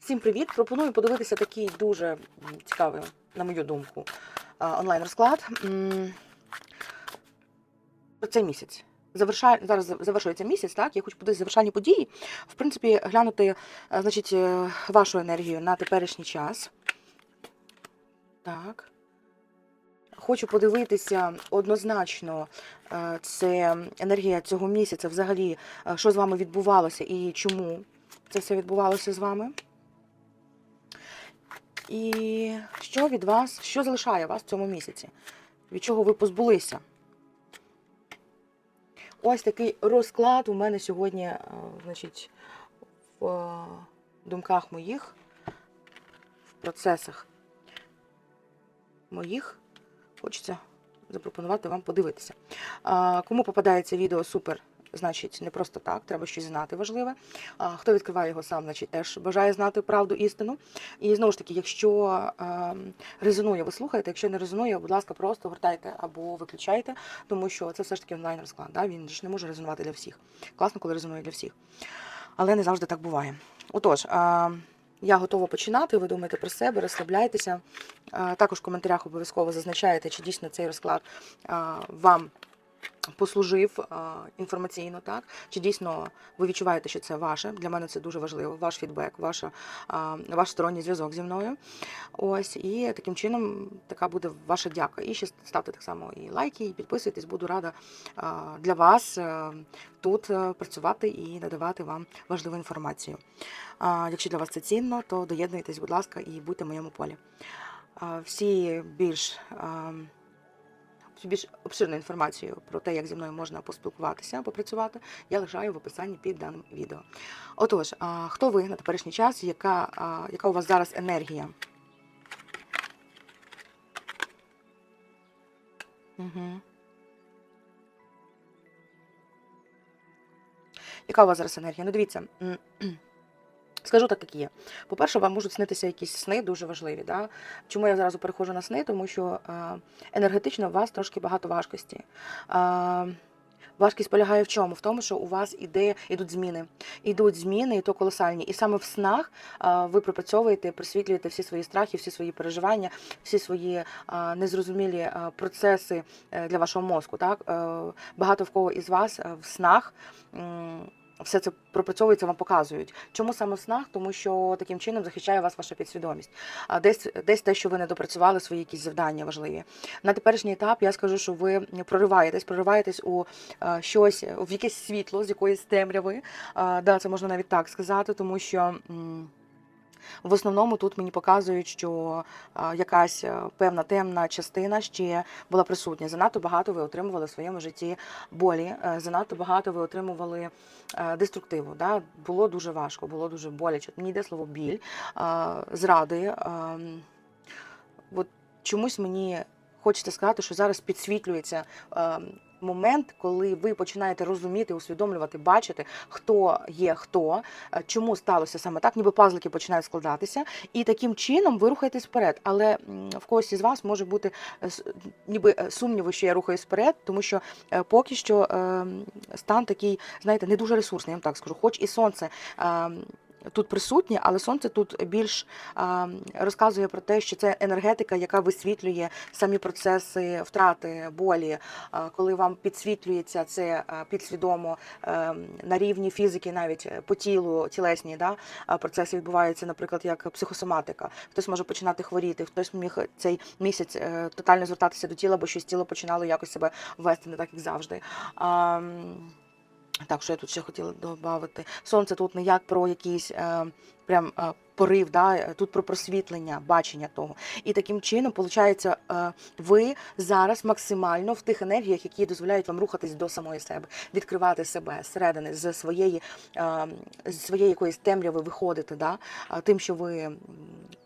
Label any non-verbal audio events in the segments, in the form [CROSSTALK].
Всім привіт! Пропоную подивитися такий дуже цікавий, на мою думку, онлайн-розклад. Цей місяць. Завершає, зараз завершується місяць, так? Я хочу подивитися завершальні події. В принципі, глянути е, значить, е, вашу енергію на теперішній час. Так. Хочу подивитися однозначно, е, це енергія цього місяця, взагалі, е, що з вами відбувалося і чому це все відбувалося з вами. І що від вас, що залишає вас в цьому місяці? Від чого ви позбулися? Ось такий розклад у мене сьогодні, е, значить, в думках моїх, в процесах моїх. Хочеться запропонувати вам подивитися. Кому попадається відео супер, значить, не просто так, треба щось знати важливе. Хто відкриває його сам, значить, теж бажає знати правду, істину. І знову ж таки, якщо резонує, ви слухаєте, якщо не резонує, будь ласка, просто гортайте або виключайте, тому що це все ж таки онлайн розклад. Да? Він ж не може резонувати для всіх. Класно, коли резонує для всіх. Але не завжди так буває. Отож, я готова починати. Ви думаєте про себе, розслабляйтеся. Також в коментарях обов'язково зазначаєте, чи дійсно цей розклад вам послужив інформаційно, так? Чи дійсно ви відчуваєте, що це ваше? Для мене це дуже важливо. Ваш фідбек, ваша, ваш сторонній зв'язок зі мною. Ось, і таким чином така буде ваша дяка. І ще ставте так само і лайки, і підписуйтесь. Буду рада для вас е, тут е, працювати і надавати вам важливу інформацію. Якщо для вас це цінно, то доєднуйтесь, будь ласка, і будьте в моєму полі. Всі більш більш обширну інформацію про те, як зі мною можна поспілкуватися, попрацювати, я лишаю в описанні під даним відео. Отож, хто ви на теперішній час, яка, яка у вас зараз енергія? Угу. Яка у вас зараз енергія? Ну, дивіться. Скажу так, як є. По-перше, вам можуть снитися якісь сни дуже важливі. Да? Чому я зразу переходжу на сни? Тому що е, енергетично у вас трошки багато важкості. Е, важкість полягає в чому? В тому, що у вас іде, ідуть зміни. Ідуть зміни, і то колосальні. І саме в снах е, ви пропрацьовуєте, просвітлюєте всі свої страхи, всі свої переживання, всі свої незрозумілі процеси для вашого мозку. Так? Багато в кого із вас в снах. Все це пропрацьовується, вам показують. Чому саме в снах? Тому що таким чином захищає вас ваша підсвідомість. А десь десь те, що ви не допрацювали свої якісь завдання важливі. На теперішній етап я скажу, що ви прориваєтесь, прориваєтесь у е, щось, в якесь світло з якоїсь темряви. Да, це можна навіть так сказати, тому що. В основному тут мені показують, що якась е, певна темна частина ще була присутня. Занадто багато ви отримували в своєму житті болі, е, занадто багато ви отримували е, деструктиву. Да? Було дуже важко, було дуже боляче. Мені йде слово біль, зради. е, От чомусь мені хочеться сказати, що зараз підсвітлюється. Момент, коли ви починаєте розуміти, усвідомлювати, бачити, хто є хто, е, чому сталося саме так, ніби пазлики починають складатися, і таким чином ви рухаєтесь вперед. Але в когось із вас може бути е, ніби е, сумніви, що я рухаюсь вперед, тому що поки що е, стан такий, знаєте, не дуже ресурсний, я вам так скажу. Хоч і сонце. Тут присутнє, але сонце тут більш розказує про те, що це енергетика, яка висвітлює самі процеси втрати, болі, коли вам підсвітлюється це підсвідомо е, на рівні фізики, навіть по тілу, тілесні да, процеси відбуваються, наприклад, як психосоматика. Хтось може починати хворіти, хтось міг цей місяць е, тотально звертатися до тіла, бо щось тіло починало якось себе вести не так, як завжди. Так, що я тут ще хотіла додати? Сонце тут не як про якісь. е, прям е, порив, да? е, тут про просвітлення, бачення того. І таким чином, виходить, е, ви зараз максимально в тих енергіях, які дозволяють вам рухатись до самої себе, відкривати себе зсередини, з своєї, з своєї якоїсь темряви виходити, да? тим, що ви.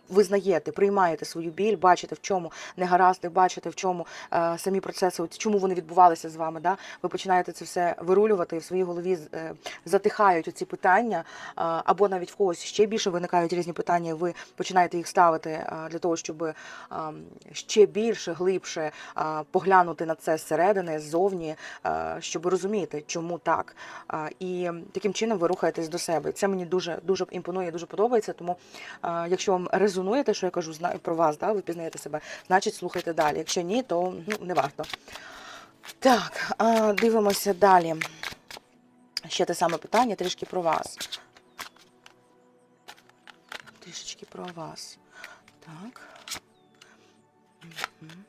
Визнаєте, приймаєте свою біль, бачите, в чому негаразди, бачите, в чому е, самі процеси, от чому вони відбувалися з вами. Да? Ви починаєте це все вирулювати, і в своїй голові е, затихають оці питання, е, або навіть в когось ще ще більше виникають різні питання, ви починаєте їх ставити для того, щоб ще більше, глибше поглянути на це зсередини, ззовні, щоб розуміти, чому так. І таким чином ви рухаєтесь до себе. Це мені дуже дуже імпонує, дуже подобається. Тому, якщо вам резонує те, що я кажу, про вас, да, ви пізнаєте себе, значить слухайте далі. Якщо ні, то ну, не варто. Так, дивимося далі. Ще те саме питання, трішки про вас. Трішечки про вас. Так. Мгм.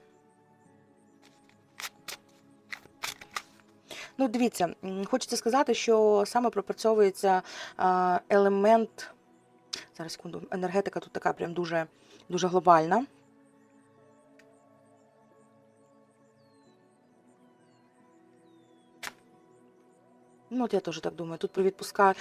Ну, дивіться, хочеться сказати, що саме пропрацьовується елемент. Зараз секунду, енергетика тут така прям дуже, дуже глобальна. Ну, от я теж так думаю. Тут про відпуска,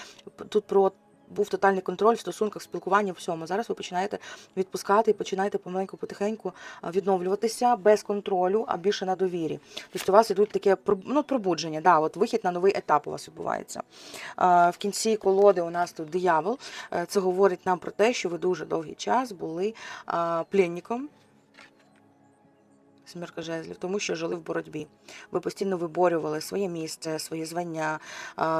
тут про був тотальний контроль в стосунках, спілкуванні, всьому. Зараз ви починаєте відпускати і починаєте помаленьку, потихеньку відновлюватися без контролю, а більше на довірі. Тобто у вас ідуть таке ну, пробудження, да, от вихід на новий етап у вас відбувається. В кінці колоди у нас тут диявол. Е, Це говорить нам про те, що ви дуже довгий час були пленником. Смірка жезлів, тому що жили в боротьбі. Ви постійно виборювали своє місце, своє звання,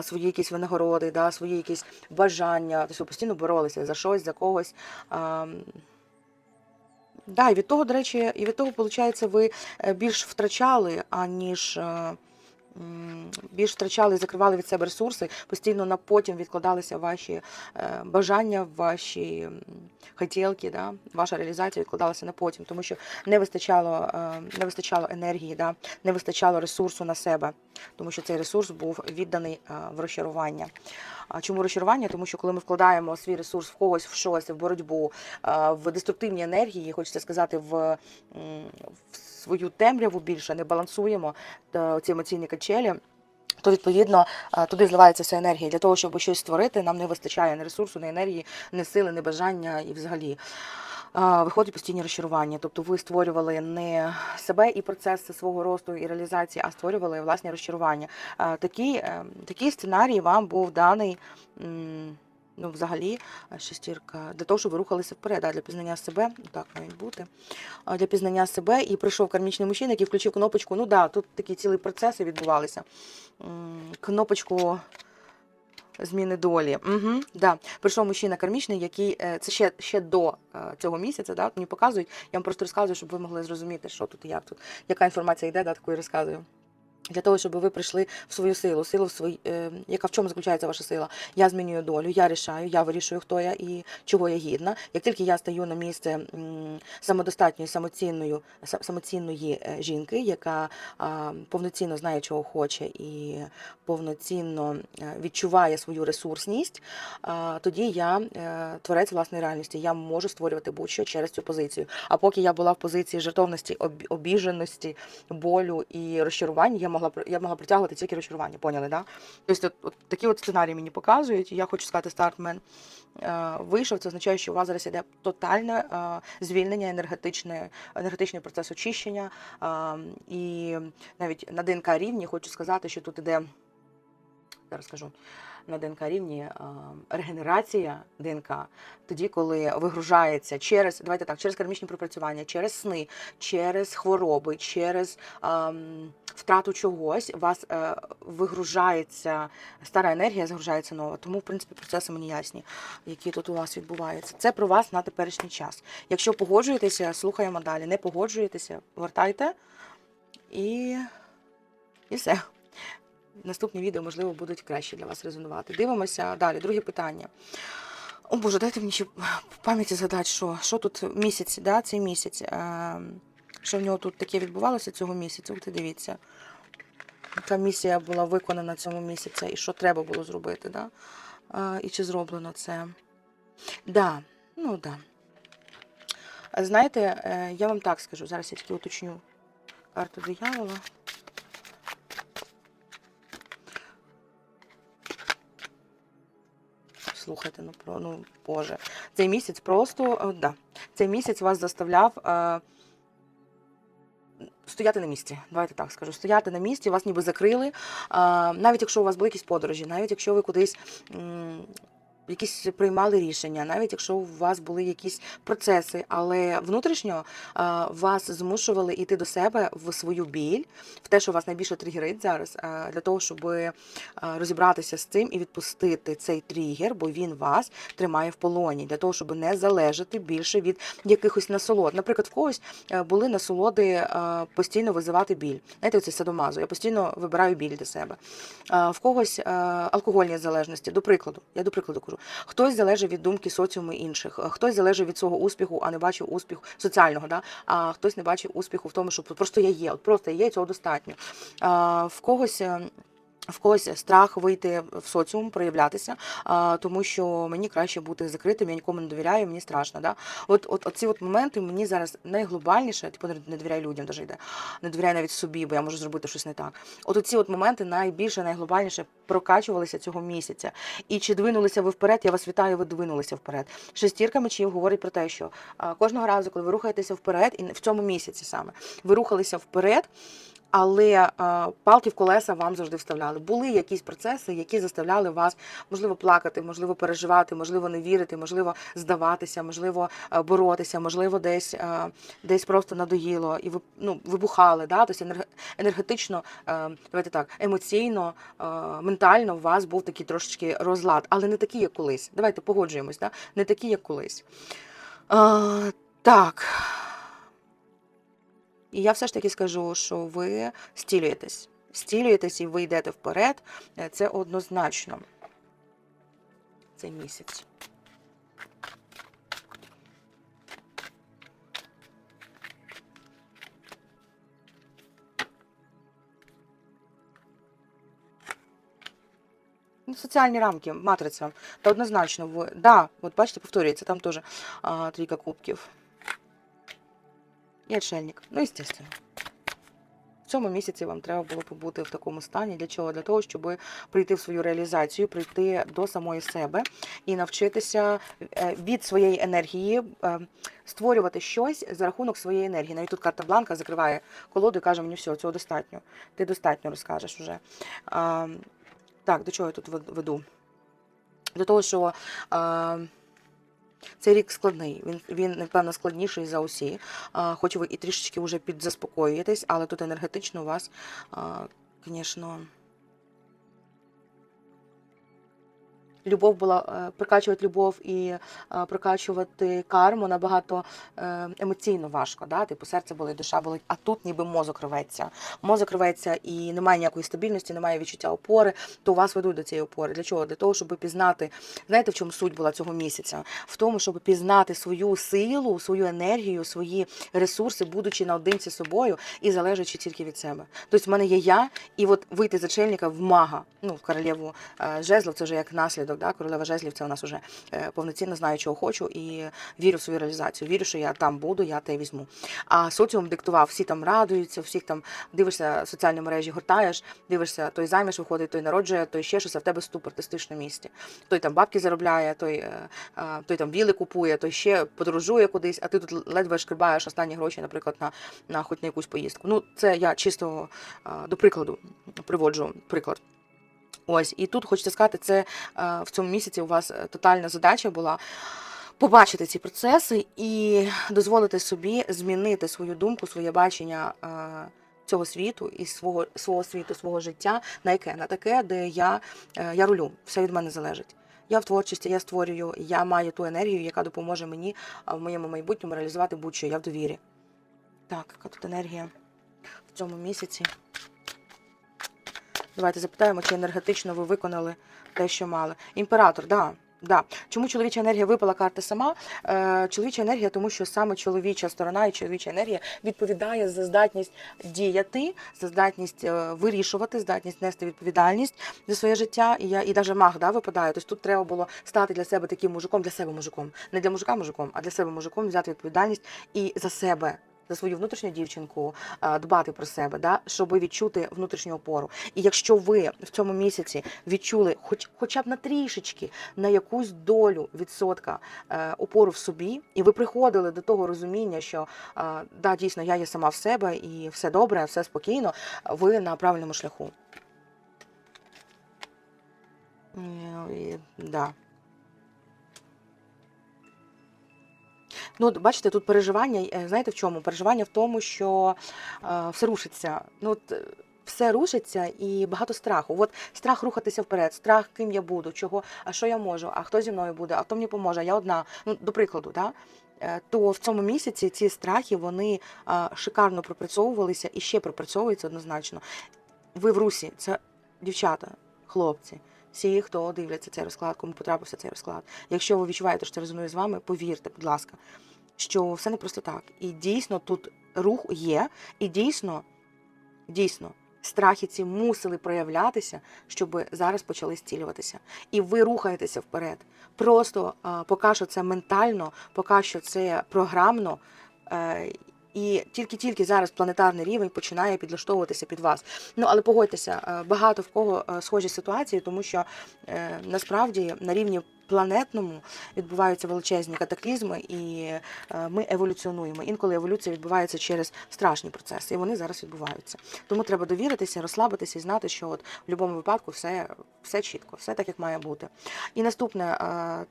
свої якісь винагороди, да, свої якісь бажання. Тобто постійно боролися за щось, за когось. Да, і від того, до речі, і від того, виходить, ви е, більш втрачали, аніж е, більш втрачали закривали від себе ресурси, постійно на потім відкладалися ваші е, бажання, ваші хотілки, да, ваша реалізація відкладалася на потім, тому що не вистачало, е, не вистачало енергії, да, не вистачало ресурсу на себе, тому що цей ресурс був відданий е, в розчарування. Чому розчарування? Тому що коли ми вкладаємо свій ресурс в когось, в щось, в боротьбу, в деструктивні енергії, хочеться сказати, в, в свою темряву більше не балансуємо ці емоційні качелі. То відповідно е, туди зливається вся енергія. Для того, щоб щось створити, нам не вистачає ні ресурсу, ні енергії, ні сили, ні бажання і взагалі. Виходить постійні розчарування. Тобто ви створювали не себе і процеси свого росту і реалізації, а створювали власні розчарування. Такий, е, такий сценарій вам був даний. Ну, взагалі, е, шестірка, для того, щоб ви рухалися вперед, да, для пізнання себе, так мають бути, для пізнання себе, і прийшов кармічний мужчина, який включив кнопочку. Ну да, тут такі цілі процеси відбувалися. Кнопочку зміни долі. Угу, да. Прийшов мужчина кармічний, який е, це ще, ще до е, цього місяця, да, мені показують. Я вам просто розказую, щоб ви могли зрозуміти, що тут і як тут, яка інформація йде, да, таку і розказую. Для того, щоб ви прийшли в свою силу, силу в свої, е, яка в чому заключається ваша сила? Я змінюю долю, я рішаю, я вирішую, хто я і чого я гідна. Як тільки я стаю на місце самодостатньої, самоцінною, са- самоцінної е, жінки, яка а, повноцінно знає, чого хоче, і повноцінно е, відчуває свою ресурсність, а, тоді я е, творець власної реальності. Я можу створювати будь-що через цю позицію. А поки я була в позиції жертовності, об- обіженості, болю і розчарувань, я могла я могла притягувати тільки розчарування. Поняли, да? Тобто, от, от такі от сценарії мені показують. і Я хочу сказати, стартмен е, вийшов. Це означає, що у вас зараз іде тотальне е, звільнення енергетичне, енергетичний процес очищення. е, І навіть на ДНК рівні хочу сказати, що тут іде. Зараз скажу на ДНК рівні е, регенерація ДНК, тоді, коли вигружається через давайте так, через кармічні пропрацювання, через сни, через хвороби, через ем, втрату чогось, у вас е, вигружається стара енергія, загружається нова. Тому, в принципі, процеси мені ясні, які тут у вас відбуваються. Це про вас на теперішній час. Якщо погоджуєтеся, слухаємо далі. Не погоджуєтеся, вертайте і, і все. Наступні відео, можливо, будуть краще для вас резонувати. Дивимося далі. Друге питання. О Боже, дайте мені ще в пам'яті згадати, що, що тут місяць, да, цей місяць. Е, що в нього тут таке відбувалося цього місяця. От і дивіться. Яка місія була виконана цього місяця і що треба було зробити, да? Е, і чи зроблено це? Да, ну да. Знаєте, е, я вам так скажу, зараз я тільки уточню карту диявола. Слухайте, ну про ну Боже. Цей місяць просто е, да. Цей місяць вас заставляв е, стояти на місці. Давайте так скажу. Стояти на місці, вас ніби закрили. Навіть якщо у вас були якісь подорожі, навіть якщо ви кудись. Якісь приймали рішення, навіть якщо у вас були якісь процеси, але внутрішньо вас змушували йти до себе в свою біль, в те, що вас найбільше тригерить зараз, для того, щоб розібратися з цим і відпустити цей тригер, бо він вас тримає в полоні, для того, щоб не залежати більше від якихось насолод. Наприклад, в когось е, були насолоди е, постійно визивати біль. Знаєте, оце садомазо. Я постійно вибираю біль для себе. Е, В когось е, алкогольні залежності, до прикладу. Я до прикладу кажу. Хтось залежить від думки соціуму інших, е, хтось залежить від свого успіху, а не бачив успіху соціального, да? а хтось не бачив успіху в тому, що просто я є, от просто є, цього достатньо. В когось. В когось страх вийти в соціум, проявлятися, а, тому що мені краще бути закритим, я нікому не довіряю, мені страшно. Да? От, от, от ці от моменти мені зараз найглобальніше, типу не- довіряю людям, даже йде, не довіряю навіть собі, бо я можу зробити щось не так. От оці от моменти найбільше, найглобальніше прокачувалися цього місяця. І чи двинулися ви вперед? Я вас вітаю, ви двинулися вперед. Шестірка мечів говорить про те, що кожного разу, коли ви рухаєтеся вперед, і в цьому місяці саме ви рухалися вперед. Але а, палки в колеса вам завжди вставляли. Були якісь процеси, які заставляли вас, можливо, плакати, можливо, переживати, можливо, не вірити, можливо, здаватися, можливо, боротися, можливо, десь, а, десь просто надоїло і ви ну, вибухали. Да? Тобто енерге- енергетично, е, давайте так, емоційно, е, ментально у вас був такий трошечки розлад, але не такий, як колись. Давайте погоджуємось, да? не такий, як колись. А, так. І я все ж таки скажу, що ви стілюєтесь. Стілюєтесь і ви йдете вперед. Е, Це однозначно. Цей місяць. Ну, соціальні рамки, матриця. Та однозначно, ви. Да, от бачите, повторюється, там теж трійка кубків. І отшельник. Ну, естественно. В цьому місяці вам треба було побути в такому стані. Для чого? Для того, щоб прийти в свою реалізацію, прийти до самої себе і навчитися е, від своєї енергії е, створювати щось за рахунок своєї енергії. Навіть тут карта Бланка закриває колоду і каже, мені все, цього достатньо. Ти достатньо розкажеш вже. Так, до чого я тут вед- веду? До того, що цей рік складний. Він, він напевно, складніший за усі. Хоч ви і трішечки вже підзаспокоюєтесь, але тут енергетично у вас, звісно. Любов була е, прокачувати любов і е, прокачувати карму набагато е, емоційно важко. Да? Типу серце болить, душа болить, а тут ніби мозок рветься. Мозок рветься і немає ніякої стабільності, немає відчуття опори, то вас ведуть до цієї опори. Для чого? Для того, щоб пізнати, знаєте, в чому суть була цього місяця? В тому, щоб пізнати свою силу, свою енергію, свої ресурси, будучи наодинці з собою і залежачи тільки від себе. Тобто, в мене є я, і от вийти з очельника в мага, ну в королеву е, жезлов, це вже як наслідок. Да? Королева жезлів це у нас вже е, повноцінно знаю, чого хочу, і вірю в свою реалізацію. Вірю, що я там буду, я те візьму. А соціум диктував, всі там радуються, всіх там дивишся соціальні мережі, гортаєш, дивишся, той заміж виходить, той народжує, той ще щось, а в тебе ступор, ти стоїш на місці. Той там бабки заробляє, той, е, той там віли купує, той ще подорожує кудись, а ти тут ледве шкрибаєш останні гроші, наприклад, на, на хоч на якусь поїздку. Ну, це я чисто е, до прикладу приводжу приклад. Ось, і тут хочеться сказати, це е, в цьому місяці у вас е, тотальна задача була побачити ці процеси і дозволити собі змінити свою думку, своє бачення е, цього світу і свого, свого світу, свого життя на яке? На таке, де я, я рулю, все від мене залежить. Я в творчості, я створюю, я маю ту енергію, яка допоможе мені в моєму майбутньому реалізувати будь-що. Я в довірі. Так, яка тут енергія в цьому місяці? Давайте запитаємо, чи енергетично ви виконали те, що мали. Імператор, да. Да. Чому чоловіча енергія випала карта сама? Е, чоловіча енергія, тому що саме чоловіча сторона і чоловіча енергія відповідає за здатність діяти, за здатність е, вирішувати, здатність нести відповідальність за своє життя. І я і навіть маг да, випадає. Тобто тут треба було стати для себе таким мужиком, для себе мужиком. Не для мужика мужиком, а для себе мужиком взяти відповідальність і за себе. За свою внутрішню дівчинку дбати про себе, да, щоб відчути внутрішню опору. І якщо ви в цьому місяці відчули, хоч хоча б на трішечки, на якусь долю відсотка е, опору в собі, і ви приходили до того розуміння, що да, дійсно я є сама в себе і все добре, все спокійно, ви на правильному шляху. Е, да. Ну, бачите, тут переживання, е, знаєте в чому? Переживання в тому, що е, все рушиться. Ну, от, е, все рушиться і багато страху. От страх рухатися вперед, страх, ким я буду, чого, а що я можу, а хто зі мною буде, а хто мені поможе, я одна. Ну, до прикладу, да? Е, то в цьому місяці ці страхи вони шикарно пропрацьовувалися і ще пропрацьовуються однозначно. Ви в русі, це дівчата, хлопці. Всі, хто дивляться цей розклад, кому потрапився цей розклад. Якщо ви відчуваєте, що це резонує з вами, повірте, будь ласка, що все не просто так. І дійсно тут рух є, і дійсно, дійсно, страхи ці мусили проявлятися, щоб зараз почали зцілюватися. І ви рухаєтеся вперед. Просто а, поки що це ментально, поки що це програмно. е, І тільки-тільки зараз планетарний рівень починає підлаштовуватися під вас. Ну але погодьтеся, е, багато в кого е, схожі ситуації, тому що е, насправді на рівні планетному відбуваються величезні катаклізми, і ми еволюціонуємо. Інколи еволюція відбувається через страшні процеси, і вони зараз відбуваються. Тому треба довіритися, розслабитися і знати, що от в будь-якому випадку все, все чітко, все так, як має бути. І наступне,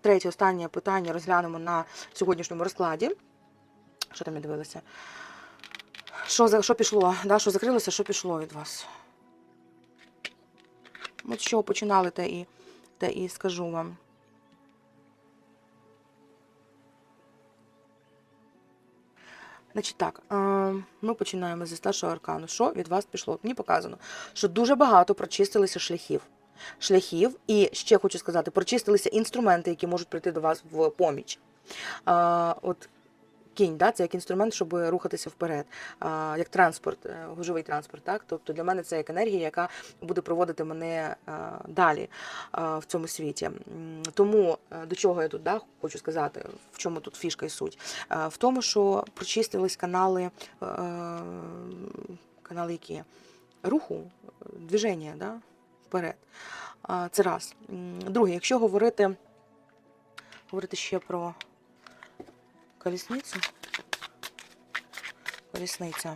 третє, останнє питання розглянемо на сьогоднішньому розкладі. Що там я дивилася? Що, що пішло? Да, що закрилося, що пішло від вас? От чого починали, те і, те і скажу вам. Значить так, ми починаємо зі старшого аркану. Що від вас пішло? Мені показано, що дуже багато прочистилися шляхів. Шляхів, і ще хочу сказати, прочистилися інструменти, які можуть прийти до вас в поміч. От кінь, да, це як інструмент, щоб рухатися вперед, як транспорт, е, гужовий транспорт. Так? Тобто для мене це як енергія, яка буде проводити мене а, далі а, в цьому світі. Тому е, до чого я тут да, хочу сказати, в чому тут фішка і суть? Е, В тому, що прочистились канали, е, канали які? Руху, е, движення да, вперед. Це раз. Друге, якщо говорити, говорити ще про колісницю. Колісниця.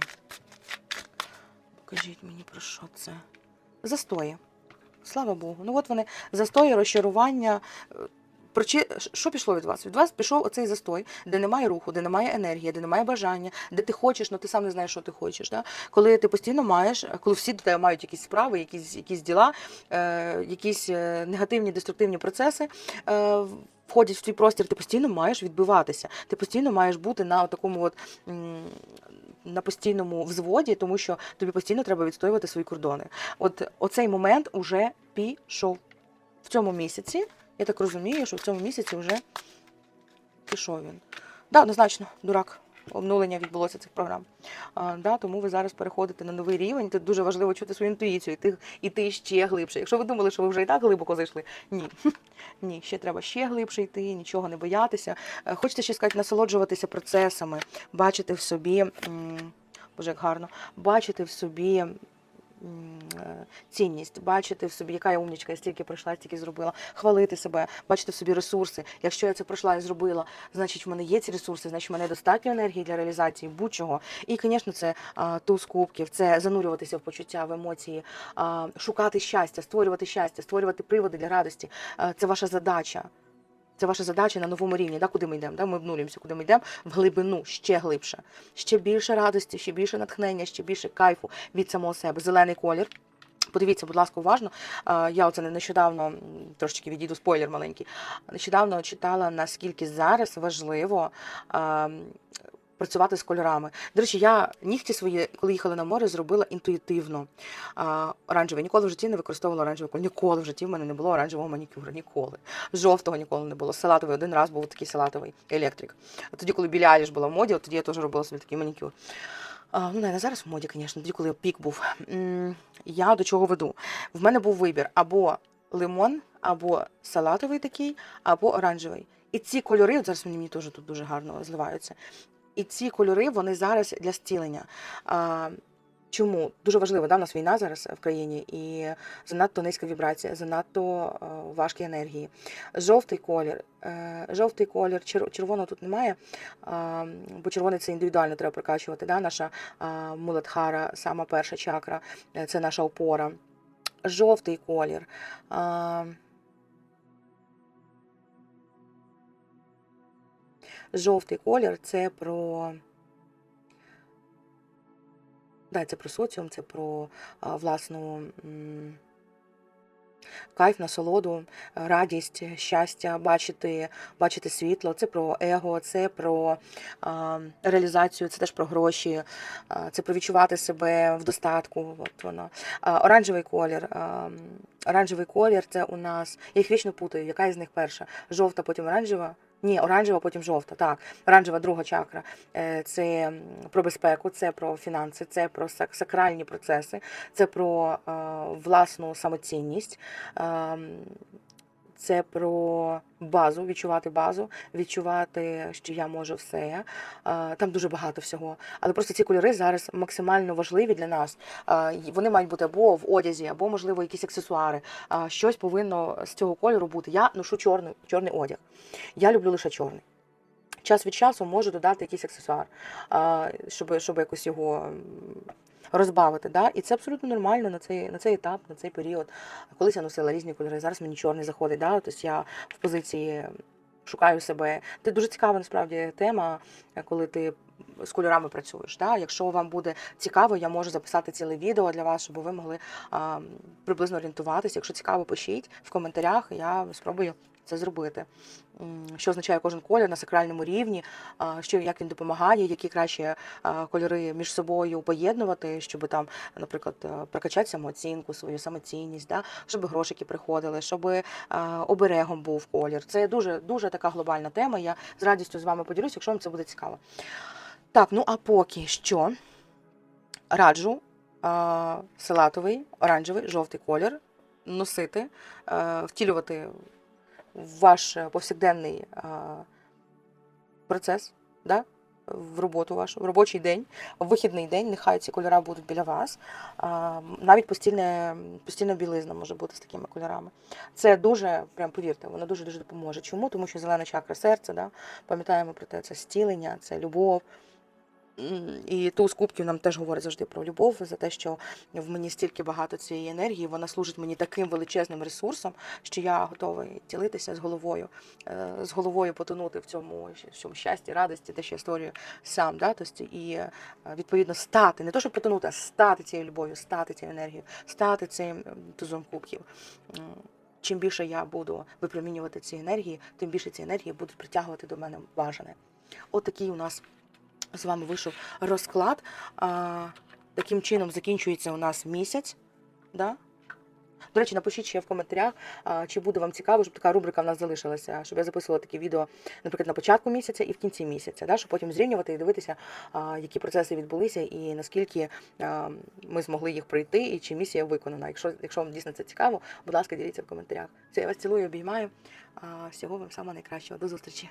Покажіть мені про що це. Застої. Слава Богу. Ну от вони застої, розчарування. Що пішло від вас? Від вас пішов оцей застой, де немає руху, де немає енергії, де немає бажання, де ти хочеш, але ти сам не знаєш, що ти хочеш. Да? Коли ти постійно маєш, коли всі до тебе мають якісь справи, якісь, якісь діла, е, якісь е, негативні, деструктивні процеси. Е, Входять в твій простір, ти постійно маєш відбиватися. Ти постійно маєш бути на такому от на постійному взводі, тому що тобі постійно треба відстоювати свої кордони. От оцей момент уже пішов в цьому місяці. Я так розумію, що в цьому місяці вже пішов він. Да, однозначно, дурак. Обнулення відбулося цих програм. А, да, тому ви зараз переходите на новий рівень. Тут дуже важливо чути свою інтуїцію, іти, іти ще глибше. Якщо ви думали, що ви вже і так глибоко зайшли, ні. [LAUGHS] Ні, ще треба ще глибше йти, нічого не боятися. Е, Хочете ще сказати, насолоджуватися процесами, бачити в собі, боже, як гарно, бачити в собі цінність, бачити в собі, яка я умнічка, я стільки пройшла, стільки зробила, хвалити себе, бачити в собі ресурси. Якщо я це пройшла і зробила, значить в мене є ці ресурси, значить в мене достатньо енергії для реалізації будь-чого. І, звісно, це туз кубків, це занурюватися в почуття, в емоції, шукати щастя, створювати щастя, створювати приводи для радості. А, Це ваша задача. Це ваша задача на новому рівні. Да? Куди ми йдемо? Да? Ми обнулюємося, куди ми йдемо в глибину ще глибше. Ще більше радості, ще більше натхнення, ще більше кайфу від самого себе. Зелений колір. Подивіться, будь ласка, уважно. Я оце не нещодавно трошечки відійду спойлер маленький. Нещодавно читала, наскільки зараз важливо працювати з кольорами. До речі, я нігті свої, коли їхала на море, зробила інтуїтивно. А, Оранжевий. Ніколи в житті не використовувала оранжевий колір. Ніколи в житті в мене не було оранжевого манікюру. Ніколи. Жовтого ніколи не було. Салатовий один раз був такий салатовий електрик. А тоді, коли Білі Айліш була в моді, от тоді я теж робила собі такий манікюр. А, ну, не зараз в моді, звісно, тоді, коли пік був. Я до чого веду? В мене був вибір або лимон, або салатовий такий, або оранжевий. І ці кольори, от зараз мені теж тут дуже гарно зливаються. І ці кольори вони зараз для зцілення. А, Чому дуже важливо, да, в нас війна зараз в країні, і занадто низька вібрація, занадто е, важкі енергії. Жовтий колір, е, жовтий колір, чер- червоного тут немає, бо червоний це індивідуально треба прокачувати. Да? Наша муладхара, сама перша чакра, е, це наша опора. Жовтий колір. Жовтий колір це про. Да, це про соціум, це про власну кайф, насолоду, радість, щастя, бачити, бачити світло. Це про его, це про а, реалізацію, це теж про гроші, а, це про відчувати себе в достатку. От воно. А, Оранжевий колір. а, Оранжевий колір це у нас. Я їх вічно путаю, яка із них перша? Жовта, потім оранжева. Ні, оранжева, потім жовта. Так, оранжева друга чакра. Е, Це про безпеку, це про фінанси, це про сак- сакральні процеси, це про е, власну самоцінність. Це про базу, відчувати базу, відчувати, що я можу все. Там дуже багато всього. Але просто ці кольори зараз максимально важливі для нас. Вони мають бути або в одязі, або, можливо, якісь аксесуари. Щось повинно з цього кольору бути. Я ношу чорний, чорний одяг. Я люблю лише чорний. Час від часу можу додати якийсь аксесуар, щоб, щоб якось його розбавити. Да? І це абсолютно нормально на цей, на цей етап, на цей період. Колись я носила різні кольори, зараз мені чорний заходить. Да? Тобто я в позиції шукаю себе. Це дуже цікава насправді тема, коли ти з кольорами працюєш. Да? Якщо вам буде цікаво, я можу записати ціле відео для вас, щоб ви могли а, приблизно орієнтуватися. Якщо цікаво, пишіть в коментарях, я спробую це зробити. Що означає кожен колір на сакральному рівні, що як він допомагає, які краще кольори між собою поєднувати, щоб там, наприклад, е, прокачати самооцінку, свою самоцінність, да? щоб грошики приходили, щоб е, оберегом був колір. Це дуже дуже така глобальна тема. Я з радістю з вами поділюсь, якщо вам це буде цікаво. Так, ну а поки що раджу салатовий, оранжевий, жовтий колір носити, е, втілювати в ваш повсякденний а, процес, да? в роботу вашу, в робочий день, в вихідний день, нехай ці кольори будуть біля вас. Навіть постільне, постільна білизна може бути з такими кольорами. Це дуже, прям повірте, воно дуже-дуже допоможе. Чому? Тому що зелена чакра серця, да? пам'ятаємо про те, це стілення, це любов. І туз кубків нам теж говорить завжди про любов, за те, що в мені стільки багато цієї енергії, вона служить мені таким величезним ресурсом, що я готовий ділитися з головою, е, з головою потонути в цьому, в цьому щасті, радості, те, що я створюю сам. Да? Тобто, і е, відповідно стати, не то, щоб потонути, а стати цією любов'ю, стати цією енергією, стати цим тузом кубків. Чим більше я буду випромінювати ці енергії, тим більше ці енергії будуть притягувати до мене бажане. От такий у нас з вами вийшов розклад. А, таким чином закінчується у нас місяць. Да? До речі, напишіть ще в коментарях, чи буде вам цікаво, щоб така рубрика в нас залишилася, щоб я записувала такі відео, наприклад, на початку місяця і в кінці місяця, да? щоб потім зрівнювати і дивитися, які процеси відбулися і наскільки ми змогли їх пройти, і чи місія виконана. Якщо, якщо вам дійсно це цікаво, будь ласка, діліться в коментарях. Все, я вас цілую, обіймаю. Всього вам самого найкращого. До зустрічі.